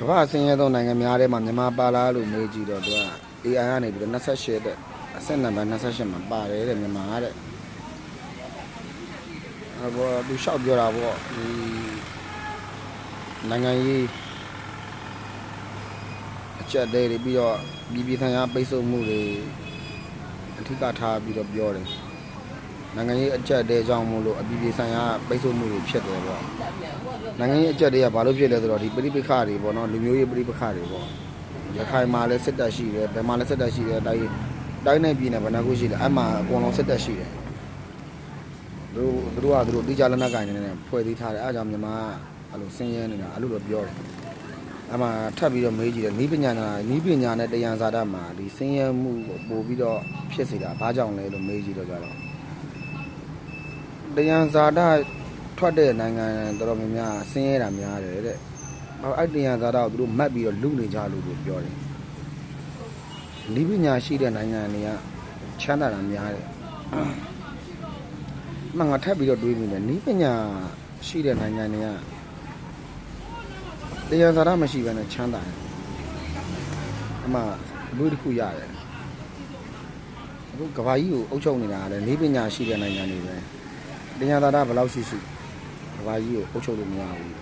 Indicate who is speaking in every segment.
Speaker 1: ကမ္ဘာအစင်းရဲသောနိုင်ငံများထဲမှာမြန်မာပါလားလို့မေးကြည့်တော့သူက AI ကနေပြီးတော့28တဲ့အဆင့်နံပါတ်28မှာပါတယ်တဲ့မြန်မာတဲ့အဲ့ဘောသူလျှောက်ပြောတာပေါ့ဒီနိုင်ငံရေးအချက်အသေးတွေပြီးတော့ပြည်ပြည်ဆိုင်ရာပိတ်ဆို့မှုတွေအထူးကထားပြီးတော့ပြောတယ် နိုင်ငံရေးအချက်အသေးကြောင့်မို့လို့အပြည်ပြည်ဆိုင်ရာပိတ်ဆို့မှုတွေဖြစ်တယ်ပေါ့နိုင်ငံရေးအကြက်တွေကဘာလို့ဖြစ်လဲဆိုတော့ဒီပရိပခတွေပေါ့နော်လူမျိုးရေးပရိပခတွေပေါ့ရခိုင်မှာလည်းစစ်တပ်ရှိတယ်ဘယ်မှာလည်းစစ်တပ်ရှိတယ်တိုင်းတိုင်းနဲ့ပြည်နယ်ဘယ်နှခုရှိလဲအဲ့မှာအကုန်လုံးစစ်တပ်ရှိတယ်သူတို့သူတို့ကသူတို့တိကျလက်နက်ကင်နေနေဖွဲ့သေးထားတယ်အဲ့ဒါကြောင့်မြန်မာကအဲ့လိုဆင်းရဲနေတာအဲ့လိုတော့ပြောတယ်အဲ့မှာထပ်ပြီးတော့မေးကြည့်တယ်နီးပညာနာနီးပညာနဲ့တရားဇာတာမှာဒီဆင်းရဲမှုကိုပို့ပြီးတော့ဖြစ်စေတာဘာကြောင့်လဲလို့မေးကြည့်တော့ကြတော့ တရားဇာတာထွက်တဲ့နိုင်ငံတော်တော်များများဆင်းရဲတာများတယ်တဲ့။အော်အဲ့တရားသားတော့သူတို့မှတ်ပြီးတော့လူနေကြလို့လို့ပြောတယ်။ဒီပညာရှိတဲ့နိုင်ငံတွေကချမ်းသာတာများတယ်။မှငါထပ်ပြီးတော့တွေးမိတယ်။ဒီပညာရှိတဲ့နိုင်ငံတွေကတရားသားမရှိဘဲနဲ့ချမ်းသာတယ်။အမှလူတစ်ခုရတယ်။အခုကဘာကြီးကိုအုပ်ချုပ်နေတာကလည်းဒီပညာရှိတဲ့နိုင်ငံတွေပဲ။ တရားသားဘယ်လောက်ရှိရှိကဘာကြီးကိုအုပ်ချုပ်လို့မရဘူး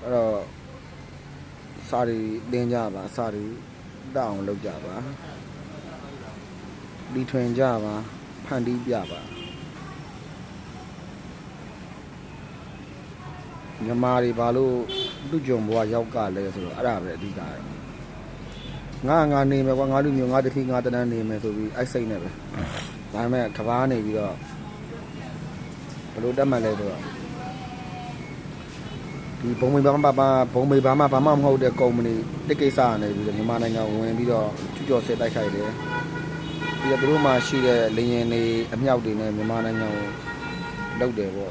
Speaker 1: အဲ့တော့စာရီတင်းကြပါစာရီတက်အောင်လုပ်ကြပါဒီထွင်ကြပါဖန်တီးပြပါမြန်မာတွေဘာလို့လူကြုံဘွားရောက်ကလဲဆိုတော့အဲ့ဒါပဲအဓိကတယ် ငါငါနေမယ်ကွာငါလူမျိုးငါတတိငါတန်းနေမယ်ဆိုပြီးအဲ့စိတ်နဲ့ပဲဒါပေမဲ့ကဘာနေပြီးတော့ဘယ်လိုတက်မှတ်လဲဆိုတော့ဒီဘုံမေဘာမဘာဘုံမေဘာမဘာမှမဟုတ်တဲ့ကုမ္ပဏီတစ်ကိစ္စကနေပြီးတော့မြန်မာနိုင်ငံကိုဝင်ပြီးတော့ကျူးကျော်စစ်တိုက်ခိုက်တယ်ပြီးတော့သူတို့မှရှိတဲ့လေရင်တွေအမြောက်တွေနဲ့မြန်မာနိုင်ငံကိုလောက်တယ်ပေါ့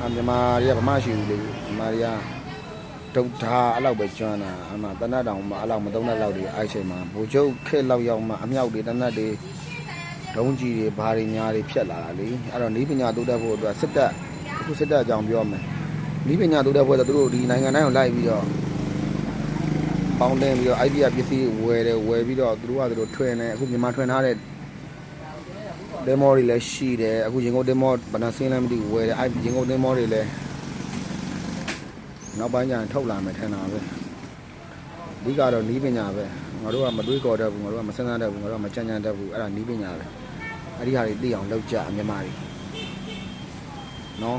Speaker 1: အမြန်မာတွေကဘာမှရှိဘူးလေမြန်မာတွေက ဒုတ်ဓာအဲ့လောက်ပဲကျွမ်းတာအမှတနတ်တောင်မှအဲ့လောက်မသုံးတဲ့လောက်တွေအဲ့ချိန်မှာဘူချုပ်ခက်လောက်ရောက်မှအမြောက်တွေတနတ်တွေဒုံးကြီးတွေဘာတွေညာတွေဖြတ်လာတာလေအဲ့တော့နီးပညာတိုးတက်ဖို့အတွက်စစ်တပ်အခုစစ်တပ်အကြောင်းပြောမယ်နီးပညာတိုးတက်ဖို့ဆိုသူတို့ဒီနိုင်ငံတိုင်းကိုလိုက်ပြီးတော့ပေါင်းတင်ပြီးတော့ idea ပစ္စည်းဝယ်တယ်ဝယ်ပြီးတော့သူတို့ကသူတို့ထွင်တယ်အခုမြန်မာထွင်ထားတဲ့ demo တွေလည်းရှိတယ်အခုရင်ကုန် demo ဘယ်နှစင်းလဲမသိဘူးဝယ်တယ်အဲ့ရင်ကုန် demo တွေလည်း နောက်ပိုင်းကျရင်ထုတ်လာမယ်ထင်တာပဲအဓိကတော့နီးပညာပဲငါတို့ကမတွေးခေါ်တတ်ဘူးငါတို့ကမစဉ်းစားတတ်ဘူးငါတို့ကမကြံကြံတတ်ဘူးအဲ့ဒါနီးပညာပဲအဲ့ဒီဟာတွေသိအောင်လုပ်ကြအမြန်မာတွေနော်